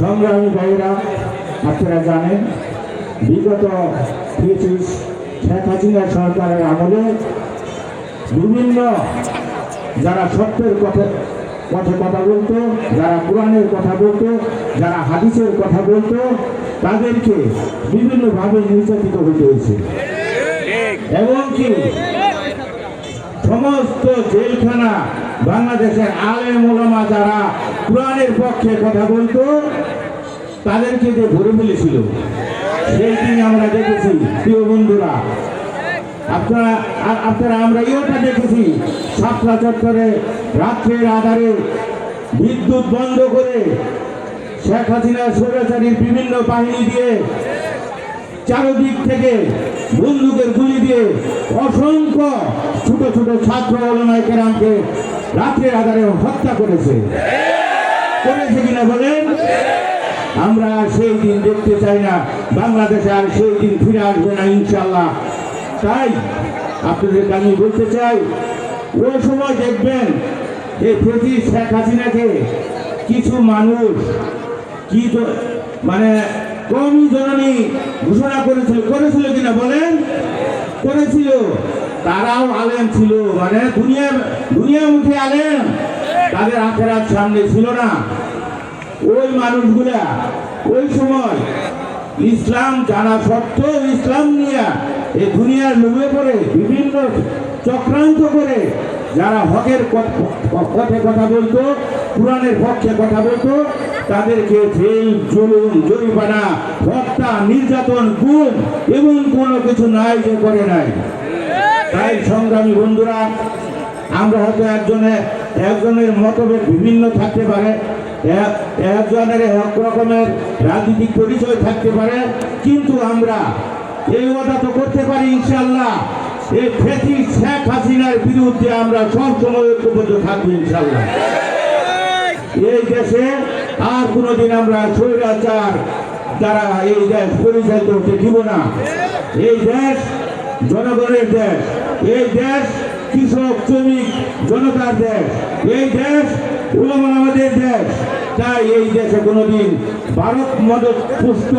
সংগ্রামী ভাইরা, আপনারা জানেন, বিগত ব্রিটিশ শেখ হাসিনা সরকারের আমলে বিভিন্ন যারা সত্যের কথা পথে কথা বলতো, যারা কোরআনের কথা বলতো, যারা হাদিসের কথা বলতো, তাদেরকে বিভিন্নভাবে নির্যাতিত হতে হয়েছে। এবং কি? সমস্ত জেলখানা, বাংলাদেশের আলেম ওলামা যারা কোরআনের পক্ষে কথা বলতো, তাদেরকে যে ভরে ফেলেছিল সেই আমরা দেখেছি, প্রিয় বন্ধুরা। আপনারা আপনারা, আমরা ইয়েটা দেখেছি সাতলা চত্বরে রাত্রের আধারে বিদ্যুৎ বন্ধ করে শেখ হাসিনা স্বৈরাচারীর বিভিন্ন বাহিনী দিয়ে চারদিক থেকে বন্দুকের গুলি দিয়ে অসংখ্য ছোট ছোট ছাত্র অলনায় কেরামকে রাত্রের আধারে হত্যা করেছে। করেছে কিনা বলেন? আমরা সেই দিন দেখতে চাই না। বাংলাদেশে আর সেই দিন ফিরে আসবে না ইনশাল্লাহ তাই আপনাদেরকে আমি বলতে চাই ওই সময় দেখবেন এই প্রতি শেখ হাসিনাকে কিছু মানুষ কি মানে কমই জননী ঘোষণা করেছিল করেছিল কিনা বলেন? করেছিল। তারাও আলেম ছিল মানে দুনিয়া দুনিয়ামুখী আলেম। তাদের আখেরাত সামনে ছিল না। ওই মানুষগুলা ওই সময় ইসলাম জানা সত্ত্বেও ইসলাম নিয়ে এই দুনিয়ার লোভে পড়ে, বিভিন্ন চক্রান্ত করে যারা হকের পথে কথা বলতো, কোরআনের পক্ষে কথা বলতো, তাদেরকে জেল, জুলুম, জরিমানা, হত্যা, নির্যাতন, গুম এবং কোনো কিছু নাই যে করে নাই। তাই সংগ্রামী বন্ধুরা আমরা হয়তো একজনে, একজনের মতভেদ বিভিন্ন থাকতে পারে একজনের এক রকমের রাজনৈতিক পরিচয় থাকতে পারে, কিন্তু আমরা এই কথা তো করতে পারি ইনশাল্লাহ এই ফেতি শেখ হাসিনার বিরুদ্ধে আমরা সব সময় ঐক্যবদ্ধ থাকব ইনশাল্লাহ এই দেশে আর কোনোদিন আমরা স্বৈরাচার দ্বারা এই দেশ পরিচালিত হতে দিব না। এই দেশ জনগণের দেশ, এই দেশ কৃষক, শ্রমিক, জনতার দেশ। এই দেশ আমাদের দেশ। তাই এই দেশে কোনোদিন ভারত মদত পুষ্ট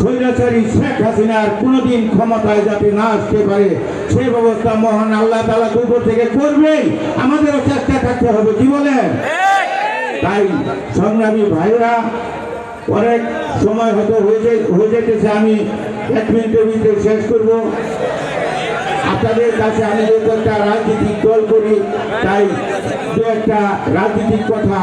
স্বৈরাচারী শেখ হাসিনার কোনোদিন ক্ষমতায় যাতে না আসতে পারে, সেই ব্যবস্থা মহান আল্লাহ তালা দুপুর থেকে করবেই। আমাদেরও চেষ্টা থাকতে হবে, কি বলেন? তাই সংগ্রামী ভাইরা অনেক সময় হয়তো হয়ে হয়ে যেতেছে আমি এক মিনিটের ভিতরে শেষ করব। আপনাদের কাছে আমি যে একটা রাজনীতিক দল করি তাই একটা রাজনীতিক কথা